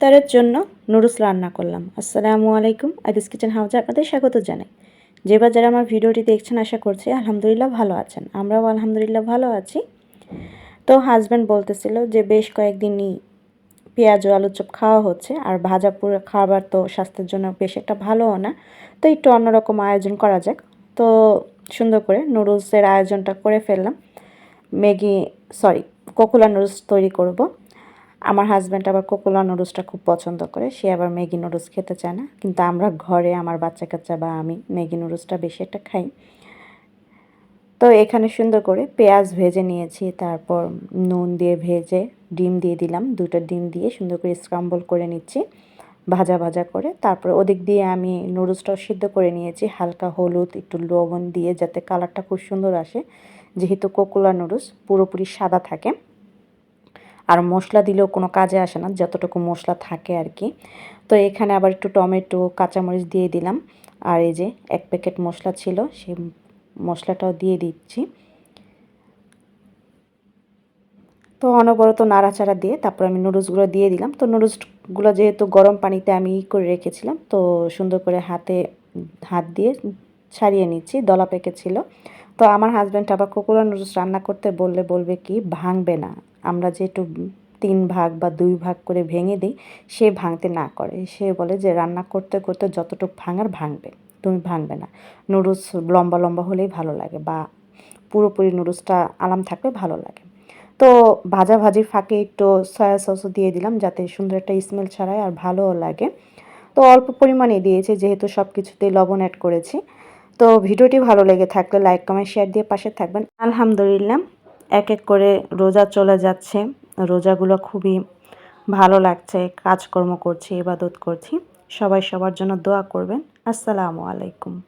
ইফতারের জন্য নুডলস রান্না করলাম। আসসালামু আলাইকুম, আদিস কিচেন হাউজে আপনাদের স্বাগত জানাই। যেবার যারা আমার ভিডিওটি দেখছেন, আশা করছি আলহামদুলিল্লাহ ভালো আছেন। আমরাও আলহামদুলিল্লাহ ভালো আছি। তো হাজব্যান্ড বলতেছিল যে, বেশ কয়েকদিনই পেঁয়াজ ও আলুর চপ খাওয়া হচ্ছে। আর ভাজা পুরো, খাবার তো স্বাস্থ্যের জন্য বেশ একটা ভালোও না। তো একটু অন্যরকম আয়োজন করা যাক। তো সুন্দর করে নুডলসের আয়োজনটা করে ফেললাম। ম্যাগি, সরি, কোকুলা নুডলস তৈরি করব। আমার হাজব্যান্ড আবার কোকোলা নুডলসটা খুব পছন্দ করে, সে আবার ম্যাগি নুডলস খেতে চায় না। কিন্তু আমরা ঘরে আমার বাচ্চা কাচ্চা বা আমি ম্যাগি নুডলসটা বেশি একটা খাই। তো এখানে সুন্দর করে পেঁয়াজ ভেজে নিয়েছি, তারপর নুন দিয়ে ভেজে ডিম দিয়ে দিলাম, দুটো ডিম দিয়ে সুন্দর করে স্ক্রাম্বল করে নিচ্ছি, ভাজা ভাজা করে। তারপর ওদিক দিয়ে আমি নুডলসটাও সিদ্ধ করে নিয়েছি, হালকা হলুদ, একটু লবণ দিয়ে যাতে কালারটা খুব সুন্দর আসে। যেহেতু কোকোলা নুডলস পুরোপুরি সাদা থাকে আর মশলা দিলেও কোনো কাজে আসে না, যতটুকু মশলা থাকে আর কি। তো এখানে আবার একটু টমেটো, কাঁচামরিচ দিয়ে দিলাম। আর এই যে এক প্যাকেট মশলা ছিল, সেই মশলাটাও দিয়ে দিচ্ছি। তো অনবরত নাড়াচাড়া দিয়ে তারপর আমি নুডলসগুলো দিয়ে দিলাম। তো নুডলসগুলো যেহেতু গরম পানিতে আমি ই করে রেখেছিলাম, তো সুন্দর করে হাতে, হাত দিয়ে ছাড়িয়ে নিচ্ছি, দলা পেকে ছিল। তো আমার হাজব্যান্ড আবার কোকোলা নুডলস রান্না করতে বললে বলবে কি, ভাঙবে না। আমরা যে একটু তিন ভাগ বা দুই ভাগ করে ভেঙে দিই, সে ভাঙতে না করে। সে বলে যে, রান্না করতে করতে যতটুকু ভাঙার ভাঙবে, তুমি ভাঙবে না। নুডলস লম্বা লম্বা হলেই ভালো লাগে বা পুরোপুরি নুডলসটা আলাম থাকলে ভালো লাগে। তো ভাজা ভাজির ফাঁকে একটু সয়া সসও দিয়ে দিলাম যাতে সুন্দর একটা স্মেল ছাড়ায় আর ভালোও লাগে। তো অল্প পরিমাণে দিয়েছি, যেহেতু সব কিছুতেই লবণ অ্যাড করেছি। তো ভিডিওটি ভালো লেগে থাকলে লাইক কমেন্ট শেয়ার দিয়ে পাশে থাকবেন। আলহামদুলিল্লাহ। এক এক করে রোজা চলে যাচ্ছে। রোজাগুলো খুবই ভালো লাগছে। কাজকর্ম করছি, ইবাদত করছি। সবাই সবার জন্য দোয়া করবেন। আসসালামু আলাইকুম।